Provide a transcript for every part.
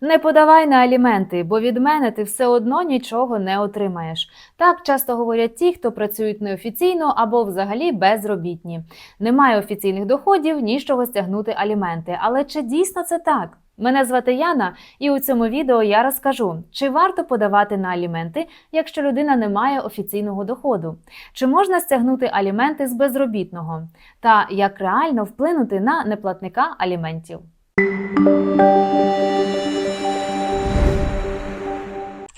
Не подавай на аліменти, бо від мене ти все одно нічого не отримаєш. Так часто говорять ті, хто працюють неофіційно або взагалі безробітні. Немає офіційних доходів, ні з чого стягнути аліменти. Але чи дійсно це так? Мене звати Яна, і у цьому відео я розкажу, чи варто подавати на аліменти, якщо людина не має офіційного доходу, чи можна стягнути аліменти з безробітного, та як реально вплинути на неплатника аліментів.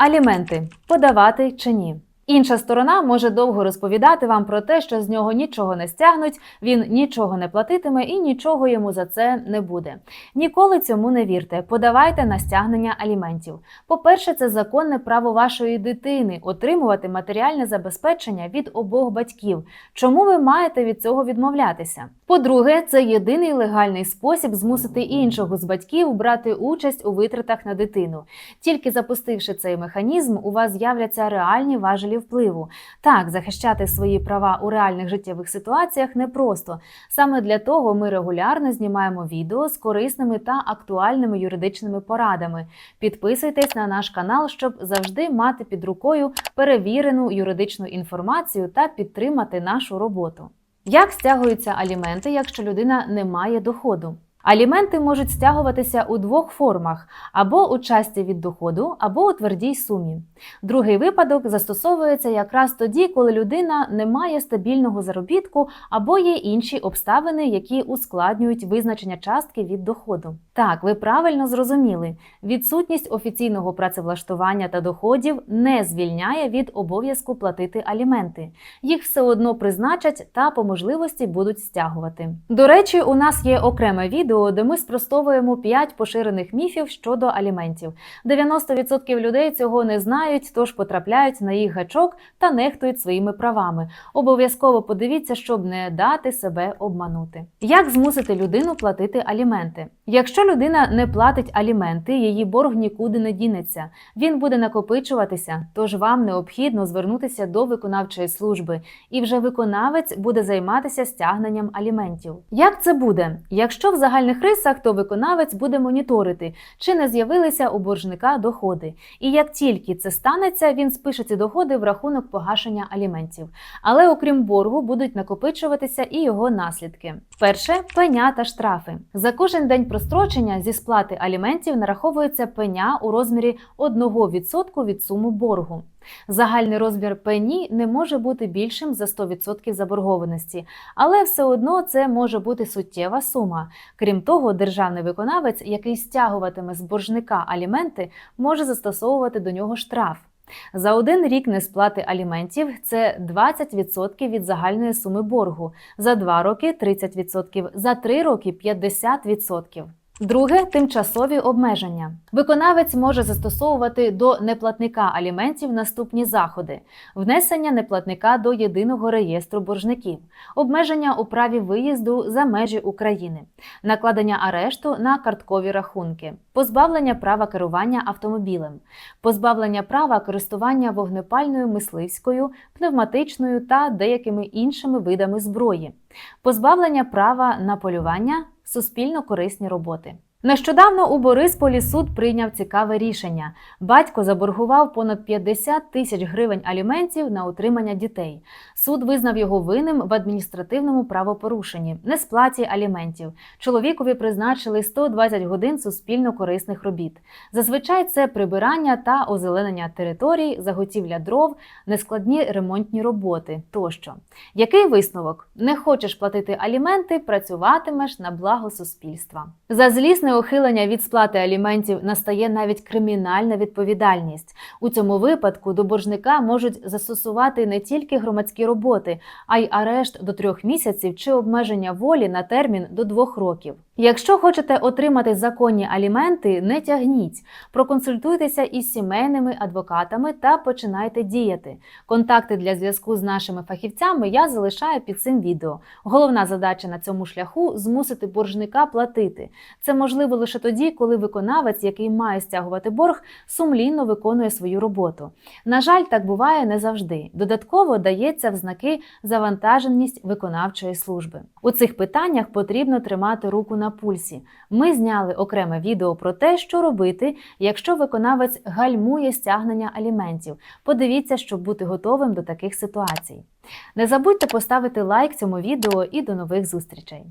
Аліменти подавати чи ні? Інша сторона може довго розповідати вам про те, що з нього нічого не стягнуть, він нічого не платитиме і нічого йому за це не буде. Ніколи цьому не вірте. Подавайте на стягнення аліментів. По-перше, це законне право вашої дитини отримувати матеріальне забезпечення від обох батьків. Чому ви маєте від цього відмовлятися? По-друге, це єдиний легальний спосіб змусити іншого з батьків брати участь у витратах на дитину. Тільки запустивши цей механізм, у вас з'являться реальні важелі впливу. Так, захищати свої права у реальних життєвих ситуаціях непросто. Саме для того ми регулярно знімаємо відео з корисними та актуальними юридичними порадами. Підписуйтесь на наш канал, щоб завжди мати під рукою перевірену юридичну інформацію та підтримати нашу роботу. Як стягуються аліменти, якщо людина не має доходу? Аліменти можуть стягуватися у двох формах: або у часті від доходу, або у твердій сумі. Другий випадок застосовується якраз тоді, коли людина не має стабільного заробітку або є інші обставини, які ускладнюють визначення частки від доходу. Так, ви правильно зрозуміли, відсутність офіційного працевлаштування та доходів не звільняє від обов'язку платити аліменти. Їх все одно призначать та по можливості будуть стягувати. До речі, у нас є окреме відео, де ми спростовуємо 5 поширених міфів щодо аліментів. 90% людей цього не знають, тож потрапляють на їх гачок та нехтують своїми правами. Обов'язково подивіться, щоб не дати себе обманути. Як змусити людину платити аліменти? Якщо людина не платить аліменти, її борг нікуди не дінеться. Він буде накопичуватися, тож вам необхідно звернутися до виконавчої служби, і вже виконавець буде займатися стягненням аліментів. Як це буде? Якщо в загальних рисах, то виконавець буде моніторити, чи не з'явилися у боржника доходи. І як тільки це станеться, він спише ці доходи в рахунок погашення аліментів. Але окрім боргу, будуть накопичуватися і його наслідки. Перше пеня та штрафи. За кожен день прострочення зі сплати аліментів нараховується пеня у розмірі 1% від суми боргу. Загальний розмір пені не може бути більшим за 100% заборгованості, але все одно це може бути суттєва сума. Крім того, державний виконавець, який стягуватиме з боржника аліменти, може застосовувати до нього штраф. За один рік несплати аліментів це 20% від загальної суми боргу, за два роки 30%, за три роки 50%. Друге тимчасові обмеження. Виконавець може застосовувати до неплатника аліментів наступні заходи: внесення неплатника до єдиного реєстру боржників, обмеження у праві виїзду за межі України, накладення арешту на карткові рахунки, позбавлення права керування автомобілем, позбавлення права користування вогнепальною мисливською, пневматичною та деякими іншими видами зброї, позбавлення права на полювання суспільно корисні роботи. Нещодавно у Борисполі суд прийняв цікаве рішення. Батько заборгував понад 50 тисяч гривень аліментів на утримання дітей. Суд визнав його винним в адміністративному правопорушенні, несплаті аліментів. Чоловікові призначили 120 годин суспільно корисних робіт. Зазвичай це прибирання та озеленення територій, заготівля дров, нескладні ремонтні роботи тощо. Який висновок? Не хочеш платити аліменти, працюватимеш на благо суспільства. За злісне ухилення від сплати аліментів настає навіть кримінальна відповідальність. У цьому випадку до боржника можуть застосувати не тільки громадські роботи, а й арешт до трьох місяців чи обмеження волі на термін до двох років. Якщо хочете отримати законні аліменти, не тягніть. Проконсультуйтеся із сімейними адвокатами та починайте діяти. Контакти для зв'язку з нашими фахівцями я залишаю під цим відео. Головна задача на цьому шляху змусити боржника платити. Це можливо лише тоді, коли виконавець, який має стягувати борг, сумлінно виконує свою роботу. На жаль, так буває не завжди. Додатково дається в знаки завантаженість виконавчої служби. У цих питаннях потрібно тримати руку на пульсі. Ми зняли окреме відео про те, що робити, якщо виконавець гальмує стягнення аліментів. Подивіться, щоб бути готовим до таких ситуацій. Не забудьте поставити лайк цьому відео і до нових зустрічей.